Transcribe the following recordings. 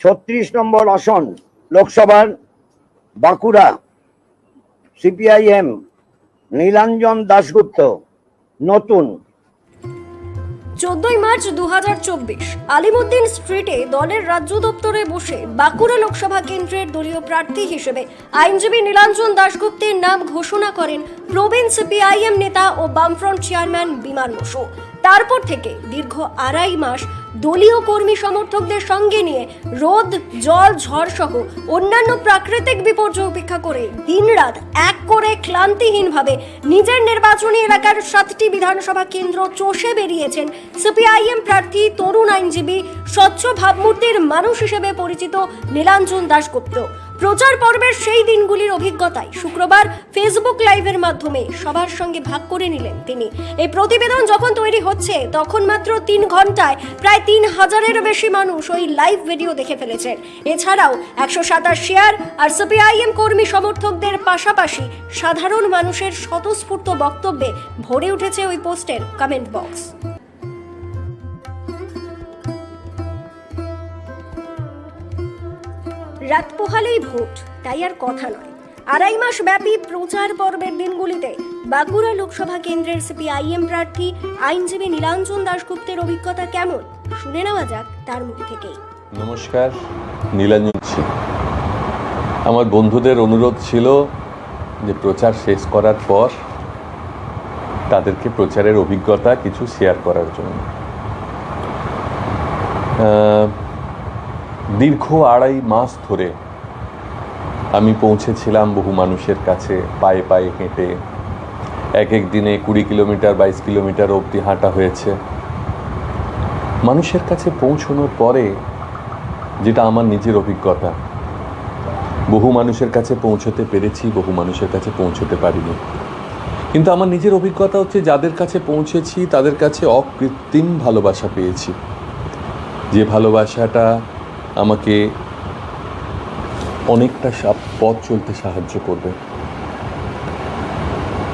ছত্রিশ নম্বর আসন লোকসভার বাঁকুড়া সিপিআইএম নীলাঞ্জন দাশগুপ্ত, নতুন। চোদ্দই মার্চ দু আলিমুদ্দিন স্ট্রিটে দলের রাজ্য দপ্তরে বসে বাঁকুড়া লোকসভা কেন্দ্রের দলীয় প্রার্থী হিসেবে আইনজীবী নীলাঞ্জন দাশগুপ্তের নাম ঘোষণা করেন প্রবীণ সিপিআইএম নেতা ও বামফ্রন্ট চেয়ারম্যান বিমান বসু। তারপর থেকে দীর্ঘ আড়াই মাস দলীয় কর্মী সমর্থকদের সঙ্গে নিয়ে রোদ, জল, ঝড় সহ অন্যান্য প্রাকৃতিক বিপর্যয় উপেক্ষা করে দিনরাত এক করে ক্লান্তিহীনভাবে নিজের নির্বাচনী এলাকার সাতটি বিধানসভা কেন্দ্র চষে বেরিয়েছেন সিপিআইএম প্রার্থী তরুণ আইনজীবী স্বচ্ছ ভাবমূর্তির মানুষ হিসেবে পরিচিত নীলাঞ্জন দাশগুপ্ত। প্রচার পর্বের সেই দিনগুলির অভিজ্ঞতায় শুক্রবার ফেসবুক লাইভের মাধ্যমে সবার সঙ্গে ভাগ করে নিলেন তিনি। এই প্রতিবেদন যখন তৈরি হচ্ছে, তখন মাত্র তিন ঘন্টায় প্রায় তিন হাজারের বেশি মানুষ ওই লাইভ ভিডিও দেখে ফেলেছেন। এছাড়াও একশো সাতাশ শেয়ার আর সিপিআইএম কর্মী সমর্থকদের পাশাপাশি সাধারণ মানুষের স্বতঃস্ফূর্ত বক্তব্যে ভরে উঠেছে ওই পোস্টের কমেন্ট বক্স রাত পোহালেই ভোট, তাই আর কথা নয়। আড়াই মাস ব্যাপী প্রচার পর্বের দিনগুলিতে বাঁকুড়া লোকসভা কেন্দ্রের সিপিআইএম প্রার্থী, আইনজীবী নীলাঞ্জন দাশগুপ্তের অভিজ্ঞতা কেমন, শুনে নেওয়া যাক তার মুখ থেকেই। নমস্কার, নীলাঞ্জন সিং আমার বন্ধুদের অনুরোধ ছিল যে প্রচার শেষ করার পর তাদেরকে প্রচারের অভিজ্ঞতা কিছু শেয়ার করার জন্য। দীর্ঘ আড়াই মাস ধরে আমি পৌঁছেছিলাম বহু মানুষের কাছে, পায়ে পায়ে হেঁটে। এক এক দিনে কুড়ি কিলোমিটার, বাইশ কিলোমিটার অবধি হাঁটা হয়েছে। মানুষের কাছে পৌঁছানোর পরে যেটা আমার নিজের অভিজ্ঞতা, বহু মানুষের কাছে পৌঁছতে পেরেছি, বহু মানুষের কাছে পৌঁছতে পারিনি। কিন্তু আমার নিজের অভিজ্ঞতা হচ্ছে যাদের কাছে পৌঁছেছি, তাদের কাছে অকৃত্রিম ভালোবাসা পেয়েছি। যে ভালোবাসাটা আমাকে অনেকটা পথ চলতে সাহায্য করবে।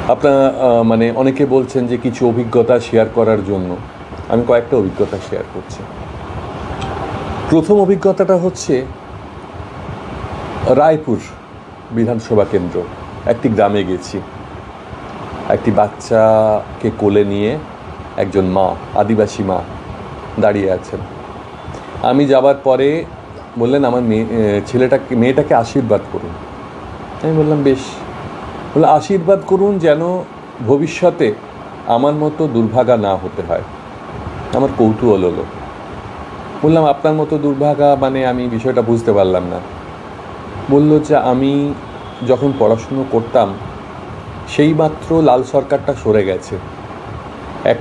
আপনার মানে অনেকে বলছেন যে কিছু অভিজ্ঞতা শেয়ার করার জন্য। আমি কয়েকটা অভিজ্ঞতা শেয়ার করছি। প্রথম অভিজ্ঞতাটা হচ্ছে রায়পুর বিধানসভা কেন্দ্র। একটি গ্রামে গেছি। একটি বাচ্চাকে কোলে নিয়ে একজন মা, আদিবাসী মা দাঁড়িয়ে আছেন। আমি যাবার পরে বললেন, আমার মেয়ে ছেলেটাকে, মেয়েটাকে আশীর্বাদ করুন। আমি বললাম, বেশ। বলে আশীর্বাদ করুন যেন ভবিষ্যতে আমার মতো দুর্ভাগা না হতে হয়। আমার কৌতূহল হলো। বললাম, আপনার মতো দুর্ভাগা মানে আমি বিষয়টা বুঝতে পারলাম না। বলল যে, আমি যখন পড়াশুনো করতাম, সেই মাত্র লাল সরকারটা সরে গেছে। এক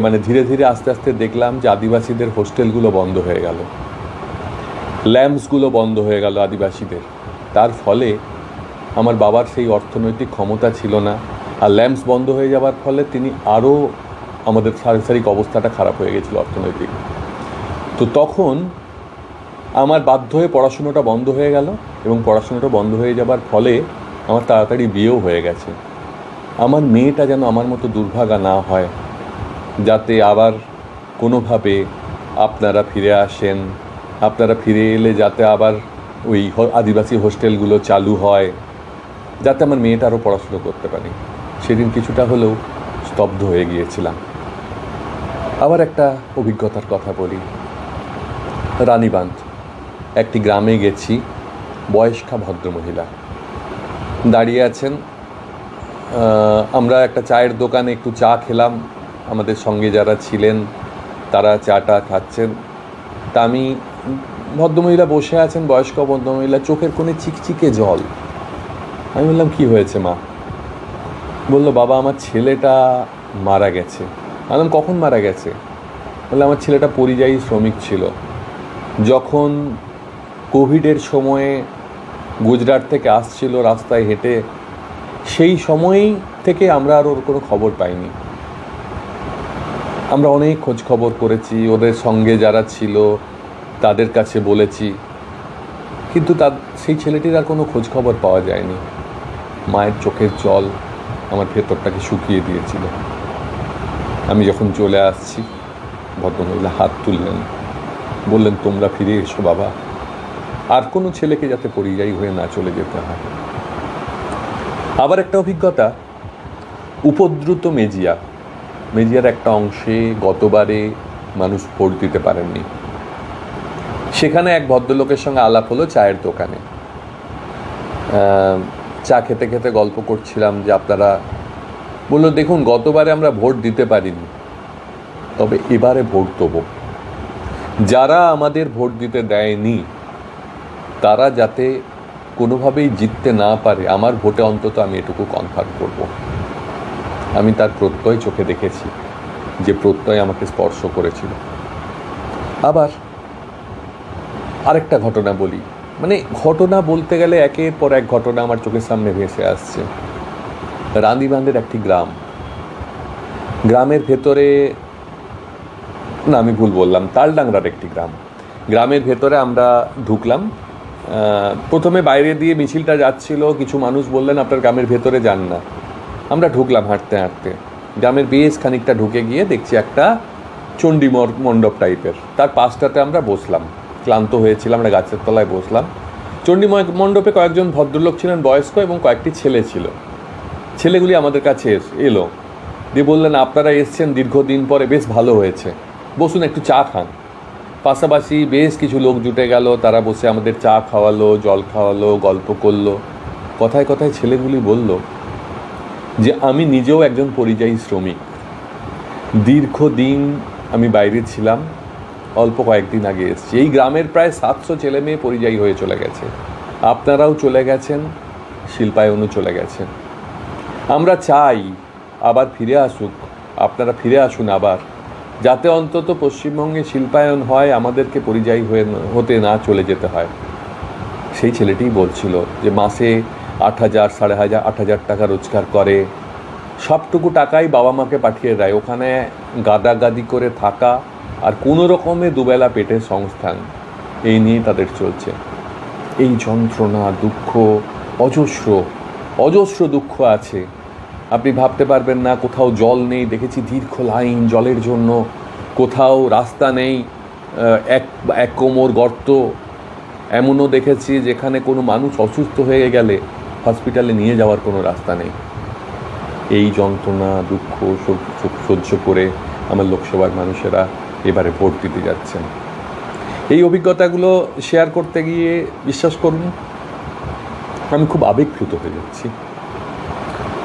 মানে ধীরে ধীরে আস্তে আস্তে দেখলাম যে আদিবাসীদের হোস্টেলগুলো বন্ধ হয়ে গেল। ল্যাম্পসগুলো বন্ধ হয়ে গেল আদিবাসীদের। তার ফলে আমার বাবার সেই অর্থনৈতিক ক্ষমতা ছিল না। আর ল্যাম্পস বন্ধ হয়ে যাওয়ার ফলে তিনি আরও আমাদের সাংসারিক অবস্থাটা খারাপ হয়ে গেছিল অর্থনৈতিক। তো তখন আমার বাধ্য হয়ে পড়াশুনোটা বন্ধ হয়ে গেল এবং পড়াশুনোটা বন্ধ হয়ে যাবার ফলে আমার তাড়াতাড়ি বিয়েও হয়ে গেছে। আমার মেয়েটা যেন আমার মতো দুর্ভাগা না হয়। যাতে আবার কোনোভাবে আপনারা ফিরে আসেন, আপনারা ফিরে এলে যাতে আবার ওই আদিবাসী হোস্টেলগুলো চালু হয়, যাতে আমার মেয়েটা আরও পড়াশুনো করতে পারে। সেদিন কিছুটা হলেও স্তব্ধ হয়ে গিয়েছিলাম। আবার একটা অভিজ্ঞতার কথা বলি। রানীবাঁধ, একটি গ্রামে গেছি বয়স্কা ভদ্রমহিলা। দাঁড়িয়ে আছেন আমরা একটা চায়ের দোকানে একটু চা খেলাম আমাদের সঙ্গে যারা ছিলেন, তারা চাটা খাচ্ছেন। তা আমি ভদ্রমহিলা বসে আছেন, বয়স্ক ভদ্রমহিলা, চোখের কোণে চিকচিকে জল। আমি বললাম, কি হয়েছে মা? বলল, বাবা, আমার ছেলেটা মারা গেছে। বললাম, কখন মারা গেছে? বলল, আমার ছেলেটা পরিযায়ী শ্রমিক ছিল। যখন কোভিডের সময়ে গুজরাট থেকে আসছিল রাস্তায় হেঁটে, সেই সময়ই থেকে আমরা আর ওর কোনো খবর পাইনি। আমরা অনেক খোঁজ খবর করেছি, ওদের সঙ্গে যারা ছিল, তাদের কাছে বলেছি। কিন্তু তার, সেই ছেলেটির আর কোনো খোঁজ খবর পাওয়া যায়নি। মায়ের চোখের জল আমার ভেতরটাকে শুকিয়ে দিয়েছিল। আমি যখন চলে আসছি, ভদ্রমহিলা হাত তুললেন। বললেন, তোমরা ফিরে এসো বাবা। আর কোনো ছেলেকে যাতে পরিযায়ী হয়ে না চলে যেতে হয়। আবার একটা অভিজ্ঞতা। উপদ্রুত মেজিয়া মেজিয়ার একটা অংশে গতবারে মানুষ ভোট দিতে পারেননি। সেখানে এক ভদ্রলোকের সঙ্গে আলাপ হলো চায়ের দোকানে। চা খেতে খেতে গল্প করছিলাম যে আপনারা বলল, দেখুন, গতবারে আমরা ভোট দিতে পারিনি, তবে এবারে ভোট দেবো। যারা আমাদের ভোট দিতে দেয়নি, তারা যাতে কোনোভাবেই জিততে না পারে, আমার ভোটে অন্তত আমি এটুকু কনফার্ম করব। আমি তার প্রত্যয় চোখে দেখেছি, যে প্রত্যয় আমাকে স্পর্শ করেছিল। আবার আরেকটা ঘটনা বলি। মানে ঘটনা বলতে গেলে একের পর এক ঘটনা আমার চোখের সামনে ভেসে আসছে। রান্দিবান্ধের একটি গ্রাম। গ্রামের ভেতরে, না, আমি ভুল বললাম, তালডাংরার একটি গ্রাম। গ্রামের ভেতরে আমরা ঢুকলাম। প্রথমে বাইরে দিয়ে মিছিলটা যাচ্ছিল, কিছু মানুষ বললেন, আপনার গ্রামের ভেতরে যান না। আমরা ঢুকলাম হাঁটতে হাঁটতে। গ্রামের বেশ খানিকটা ঢুকে গিয়ে দেখছি একটা চণ্ডীমর মণ্ডপ টাইপের। তার পাশটাতে আমরা বসলাম। ক্লান্ত হয়েছিলাম আমরা গাছের তলায় বসলাম। চণ্ডী মণ্ডপে কয়েকজন ভদ্রলোক ছিলেন, বয়স্ক এবং কয়েকটি ছেলে ছিল। ছেলেগুলি আমাদের কাছে এস- এলো। দিয়ে বললেন, আপনারা এসছেন দীর্ঘদিন পরে, বেশ ভালো হয়েছে। বসুন, একটু চা খান। পাশাপাশি বেশ কিছু লোক জুটে গেল। তারা বসে আমাদের চা খাওয়ালো, জল খাওয়ালো, গল্প করল। কথায় কথায় ছেলেগুলি বলল যে আমি নিজেও একজন পরিযায়ী শ্রমিক। দীর্ঘদিন আমি বাইরে ছিলাম, অল্প কয়েকদিন আগে এসেছি। এই গ্রামের প্রায় সাতশো ছেলে মেয়ে পরিযায়ী হয়ে চলে গেছে। আপনারাও চলে গেছেন, শিল্পায়নও চলে গেছেন। আমরা চাই আবার ফিরে আসুক, আপনারা ফিরে আসুন আবার, যাতে অন্তত পশ্চিমবঙ্গে শিল্পায়ন হয়, আমাদেরকে পরিযায়ী হয়ে, হতে না চলে যেতে হয়। সেই ছেলেটিই বলছিল যে, মাসে আট হাজার, সাড়ে হাজার, আট হাজার টাকা রোজগার করে। সবটুকু টাকাই বাবা মাকে পাঠিয়ে দেয়। ওখানে গাদাগাদি করে থাকা আর কোনো রকমে দুবেলা পেটের সংস্থান, এই নিয়েই তাদের চলছে। এই যন্ত্রণা, দুঃখ, অজস্র অজস্র দুঃখ আছে। আপনি ভাবতে পারবেন না, কোথাও জল নেই, দেখেছি দীর্ঘ লাইন জলের জন্য। কোথাও রাস্তা নেই এক এক কোমর গর্ত। এমনও দেখেছি যেখানে কোনো মানুষ অসুস্থ হয়ে গেলে হসপিটালে নিয়ে যাওয়ার কোনো রাস্তা নেই। এই যন্ত্রণা, দুঃখ সহ- সহ- সহ্য করে আমার লোকসভার মানুষেরা এবারে ভোট দিতে যাচ্ছেন। এই অভিজ্ঞতাগুলো শেয়ার করতে গিয়ে বিশ্বাস করুন, আমি খুব আবেগপ্লুত হয়ে যাচ্ছি।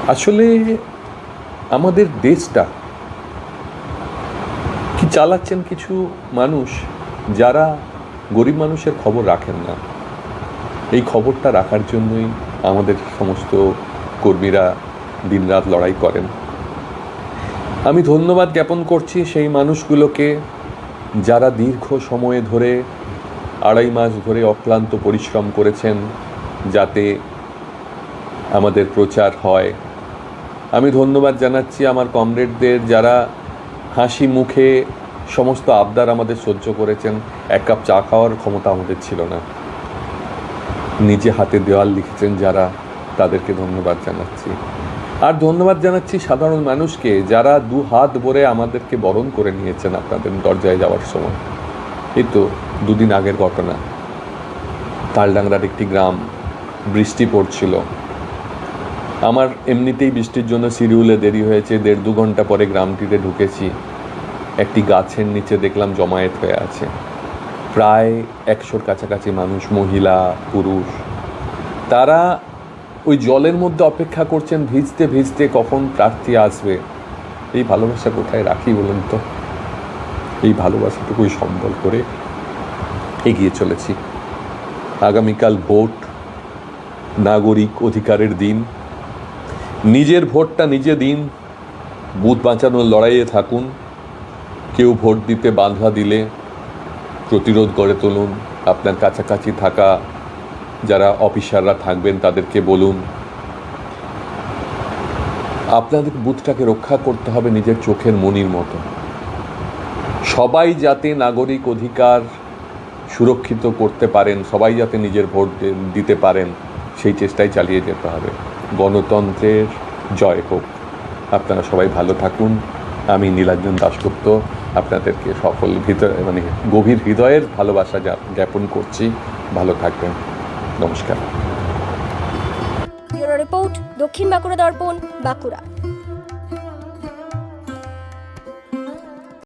আসলে আমাদের দেশটা কি চালাচ্ছেন কিছু মানুষ যারা গরিব মানুষের খবর রাখেন না? এই খবরটা রাখার জন্যই আমাদের সমস্ত কর্মীরা দিনরাত লড়াই করেন। আমি ধন্যবাদ জ্ঞাপন করছি সেই মানুষগুলোকে যারা দীর্ঘ সময় ধরে, আড়াই মাস ধরে অক্লান্ত পরিশ্রম করেছেন যাতে আমাদের প্রচার হয়। আমি ধন্যবাদ জানাচ্ছি আমার কমরেডদের যারা হাসি মুখে সমস্ত আবদার আমাদের সহ্য করেছেন। এক কাপ চা খাওয়ার ক্ষমতা আমাদের ছিল না। নিজে হাতে দেওয়াল লিখেছেন যারা তাদেরকে ধন্যবাদ জানাচ্ছি। আর ধন্যবাদ জানাচ্ছি সাধারণ মানুষকে যারা দু হাত ভরে আমাদেরকে বরণ করে নিয়েছেন আপনাদের দরজায় যাওয়ার সময়। এই তো দুদিন আগের ঘটনা। তালডাংরার একটি গ্রাম, বৃষ্টি পড়ছিল। আমার এমনিতেই বৃষ্টির জন্য শিডিউলে দেরি হয়েছে, দেড় দু ঘণ্টা পরে গ্রামটিতে ঢুকেছি। একটি গাছের নিচে দেখলাম জমায়েত হয়ে আছে। প্রায় একশোর কাছাকাছি মানুষ, মহিলা, পুরুষ। তারা ওই জলের মধ্যে অপেক্ষা করছেন, ভিজতে ভিজতে কখন প্রার্থী আসবে। এই ভালোবাসা কোথায় রাখি বলুন তো? এই ভালোবাসাটুকুই সম্বল করে এগিয়ে চলেছি। আগামীকাল ভোট, নাগরিক অধিকারের দিন। নিজের ভোটটা নিজে দিন, বুথ বাঁচানোর লড়াইয়ে থাকুন। কেউ ভোট দিতে বাধা দিলে প্রতিরোধ গড়ে তুলুন। আপনার কাছাকাছি থাকা যারা অফিসাররা থাকবেন, তাদেরকে বলুন। আপনাদের বুথটাকে রক্ষা করতে হবে নিজের চোখের মনির মতো। সবাই যাতে নাগরিক অধিকার সুরক্ষিত করতে পারেন, সবাই যাতে নিজের ভোট দিতে পারেন, সেই চেষ্টাই চালিয়ে যেতে হবে। গণতন্ত্রের জয় হোক। আপনারা সবাই ভালো থাকুন। আমি নীলাঞ্জন দাশগুপ্ত। আপনাদেরকে সকল ভিতরে মানে গভীর হৃদয়ের ভালোবাসা জ্ঞা- জ্ঞাপন করছি। ভালো থাকবেন। নমস্কার। রিপোর্ট, দক্ষিণ বাঁকুড়া দর্পণ, বাঁকুড়া।